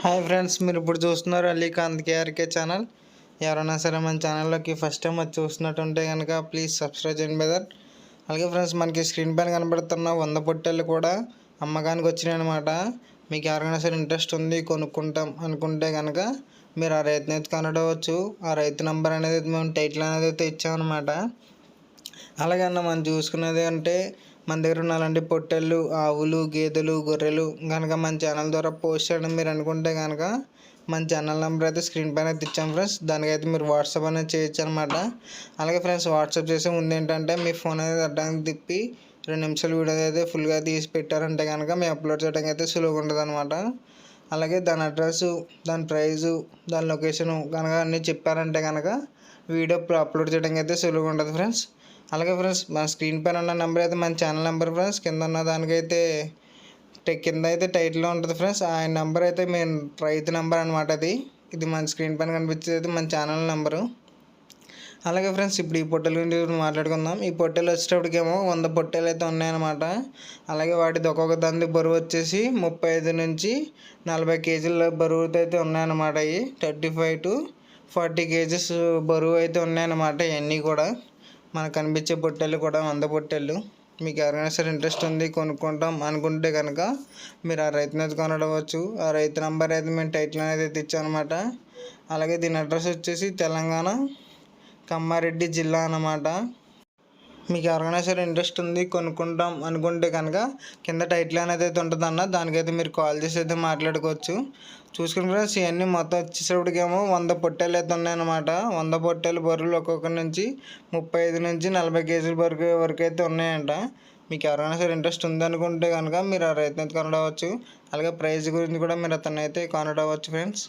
Hi friends మీరు ఇప్పుడు చూస్తున్నారు అలీకాంత్ కేఆర్కే ఛానల్. ఎవరైనా సరే మన ఛానల్లోకి ఫస్ట్ టైం వచ్చి చూస్తున్నట్టుంటే కనుక ప్లీజ్ సబ్స్క్రైబ్ చేయండి బెదర్ అలాగే ఫ్రెండ్స్ మనకి స్క్రీన్ పైన కనబడుతున్న వంద పొట్టెలు కూడా అమ్మకానికి వచ్చినాయి అనమాట మీకు ఎవరికైనా సరే ఇంట్రెస్ట్ ఉంది కొనుక్కుంటాం అనుకుంటే కనుక మీరు ఆ రైతుని అయితే కనడవచ్చు. ఆ రైతు నెంబర్ అనేది మేము టైటిల్ అనేది అయితే ఇచ్చామన్నమాట. అలాగే అన్న మనం చూసుకున్నది అంటే మన దగ్గర ఉన్న అలాంటి పొట్టెళ్ళు ఆవులు గేదెలు గొర్రెలు కనుక మన ఛానల్ ద్వారా పోస్ట్ చేయడం మీరు అనుకుంటే కనుక మన ఛానల్ నెంబర్ అయితే స్క్రీన్ పైన ఇచ్చాం ఫ్రెండ్స్. దానికైతే మీరు వాట్సాప్ అనేది చేయొచ్చు అనమాట అలాగే ఫ్రెండ్స్ వాట్సాప్ చేసే ముందు ఏంటంటే మీ ఫోన్ అనేది అడ్డానికి తిప్పి రెండు నిమిషాలు వీడియో అయితే ఫుల్గా తీసి పెట్టారంటే కనుక మేము అప్లోడ్ చేయడానికి అయితే సులువుగా ఉంటుంది అనమాట అలాగే దాని అడ్రస్ దాని ప్రైజు దాని లొకేషను కనుక అన్నీ చెప్పారంటే కనుక వీడియో అప్లోడ్ చేయడానికి అయితే సులువుగా ఉంటుంది ఫ్రెండ్స్. అలాగే ఫ్రెండ్స్ మన స్క్రీన్ పైన ఉన్న నెంబర్ అయితే మన ఛానల్ నెంబర్ ఫ్రెండ్స్ కింద ఉన్న దానికైతే కింద అయితే టైటిల్లో ఉంటుంది ఫ్రెండ్స్. ఆ నెంబర్ అయితే మేము రైతు నెంబర్ అనమాట అది. ఇది మన స్క్రీన్ పైన కనిపించేది అయితే మన ఛానల్ నెంబరు. అలాగే ఫ్రెండ్స్ ఇప్పుడు ఈ పొట్టెల గురించి మాట్లాడుకుందాం. ఈ పొట్టెలు వచ్చేటప్పటికేమో వంద పొట్టెలు అయితే ఉన్నాయన్నమాట. అలాగే వాటిది ఒక్కొక్క దంది బరువు వచ్చేసి ముప్పై ఐదు నుంచి నలభై కేజీల బరువుతో అయితే ఉన్నాయన్నమాట అవి thirty five to forty kgs బరువు అయితే ఉన్నాయన్నమాట ఇవన్నీ కూడా. మనకు కనిపించే పొట్టెలు కూడా వంద పొట్టెలు మీకు ఎవరైనా సరే ఇంట్రెస్ట్ ఉంది కొనుక్కుంటాం అనుకుంటే కనుక మీరు ఆ రైతు అయితే కొనడవచ్చు. ఆ రైతు నెంబర్ అయితే మేము టైటిల్ అనేది అయితే ఇచ్చామన్నమాట. అలాగే దీని అడ్రస్ వచ్చేసి తెలంగాణ కమ్మారెడ్డి జిల్లా అన్నమాట. మీకు ఎవరికైనా సరే ఇంట్రెస్ట్ ఉంది కొనుక్కుంటాం అనుకుంటే కనుక కింద టైటిల్ అనేది అయితే ఉంటుందన్న దానికైతే మీరు కాల్ చేసి అయితే మాట్లాడుకోవచ్చు. చూసుకుని ఫ్రెండ్స్ ఇవన్నీ మొత్తం వచ్చేసప్పటికేమో వంద పొట్టేలు అయితే ఉన్నాయన్నమాట. వంద పొట్టేలు బరువులు ఒక్కొక్క నుంచి ముప్పై ఐదు నుంచి నలభై కేజీల వరకు వరకు అయితే ఉన్నాయంట. మీకు ఎవరైనా సరే ఇంట్రెస్ట్ ఉందనుకుంటే కనుక మీరు ఆ రైతు అయితే కొనడవచ్చు. అలాగే ప్రైస్ గురించి కూడా మీరు అతను అయితే కొనడవచ్చు ఫ్రెండ్స్.